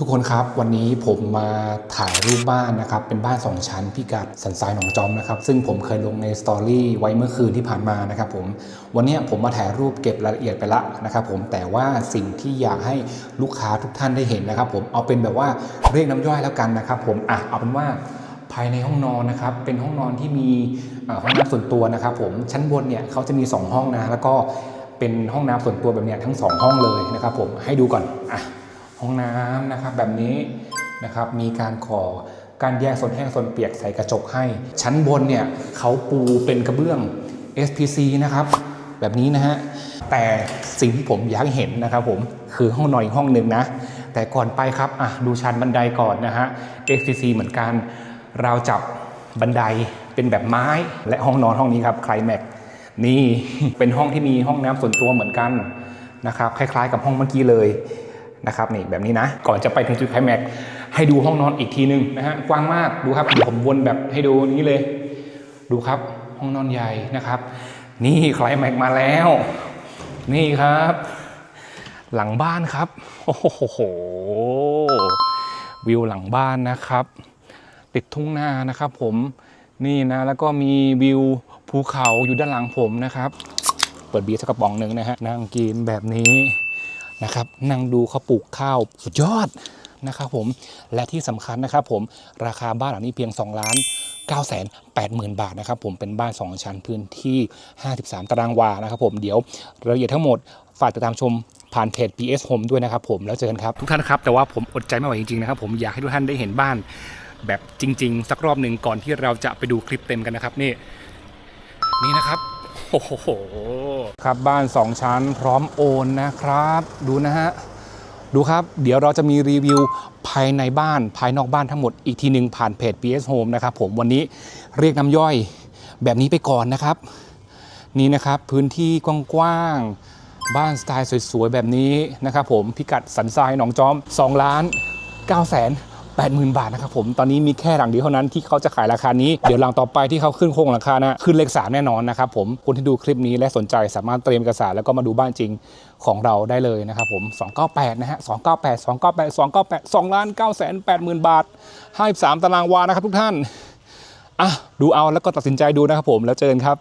ทุกคนครับวันนี้ผมมาถ่ายรูปบ้านนะครับเป็นบ้าน 2 ชั้นพิกัดสันทรายหนองจอมนะครับซึ่งผมเคยลงในสตอรี่ไว้เมื่อคืนที่ผ่านมานะครับผมวันนี้ผมมาถ่ายรูปเก็บรายละเอียดไปละนะครับผมแต่ว่าสิ่งที่อยากให้ลูกค้าทุกท่านได้เห็นนะครับผมเอาเป็นแบบว่าเรียกน้ำย่อยแล้วกันนะครับผมอะเอาเป็นว่าภายในห้องนอนนะครับเป็นห้องนอนที่มีห้องน้ำส่วนตัวนะครับผมชั้นบนเนี่ยเขาจะมี 2 ห้องนะแล้วก็เป็นห้องน้ำส่วนตัวแบบเนี้ยทั้ง 2 ห้องเลยนะครับผมให้ดูก่อนอะ ห้องน้ำนะครับแบบนี้นะครับมีการขอการแยกโซนแห้งโซนเปียกใส่กระจกให้ ชั้นบนเนี่ยเขาปูเป็นกระเบื้อง SPC นะครับแบบนี้นะฮะแต่สิ่งที่ผมอยากเห็นนะครับผมคือห้องนอนอีกห้องหนึ่งนะ แต่ก่อนไปครับอะดูชั้นบันไดก่อนนะฮะ SPC เหมือนกันราวจับบันไดเป็นแบบไม้ และห้องนอนห้องนี้ครับคลายแม็กนี่เป็นห้องที่มีห้องน้ำส่วนตัวเหมือนกันนะครับคล้ายๆ กับห้องเมื่อกี้เลย นะครับนี่แบบนี้นะ ก่อนจะไปถึงจุดคลแม็กให้ดูห้องนอนอีกทีหนึงนะฮะกว้างมากดูครับผมวนแบบให้ดูนี้เลย ดูครับห้องนอนใหญ่นะครับ นี่คลแม็กมาแล้ว นี่ครับ หลังบ้านครับโอ้โหวิวหลังบ้านนะครับ ติดทุ่งนานะครับผมนี่นะแล้วก็มีวิวภูเขาอยู่ด้านหลังผมนะครับ เปิดเบียร์สักกระป๋องหนึ่งนะฮะนั่งกินแบบนี้ นะครับนั่งดูเขาปลูกข้าวสุดยอดนะครับผมและที่สำคัญนะครับผมราคาบ้านหลังนี้เพียง 2 ล้าน9 8 0 0 0 บาทนะครับผมเป็นบ้าน 2 ชั้นพื้นที่ 53 ตารางวานะครับผมเดี๋ยวรายละเอียดทั้งหมดฝากติดตามชมผ่านเพจ PS Home ด้วยนะครับผมแล้วเจอกันครับ ทุกท่านครับ แต่ว่าผมอดใจไม่ไหวจริงๆนะครับผมอยากให้ทุกท่านได้เห็นบ้านแบบจริง ๆ สักรอบหนึ่งก่อนที่เราจะไปดูคลิปเต็มกันนะครับนี่นี่นะครับ โอ้โห ครับบ้าน 2 ชั้นพร้อมโอนนะครับ ดูนะฮะ ดูครับ เดี๋ยวเราจะมีรีวิวภายในบ้านภายนอกบ้านทั้งหมดอีกทีหนึ่งผ่านเพจ PS Home นะครับผมวันนี้เรียกน้ำย่อยแบบนี้ไปก่อนนะครับ นี่นะครับพื้นที่กว้างๆ บ้านสไตล์สวยๆ แบบนี้นะครับผมพิกัดสันทรายหนองจอม 2 ล้าน9แสน 80,000 บาทนะครับผมตอนนี้มีแค่หลังเดียวเท่านั้นที่เขาจะขายราคานี้เดี๋ยวหลังต่อไปที่เขาขึ้นโครงราคานะขึ้นเลขสามแน่นอนนะครับผมคนที่ดูคลิปนี้และสนใจสามารถเตรียมเอกสารแล้วก็มาดูบ้านจริงของเราได้เลยนะครับผม 298 นะฮะ 298 298 298 2ล้าน9แสน80,000บาท 53 ตารางวานะครับทุกท่าน อะ ดูเอาแล้วก็ตัดสินใจดูนะครับผม แล้วเจอกันครับ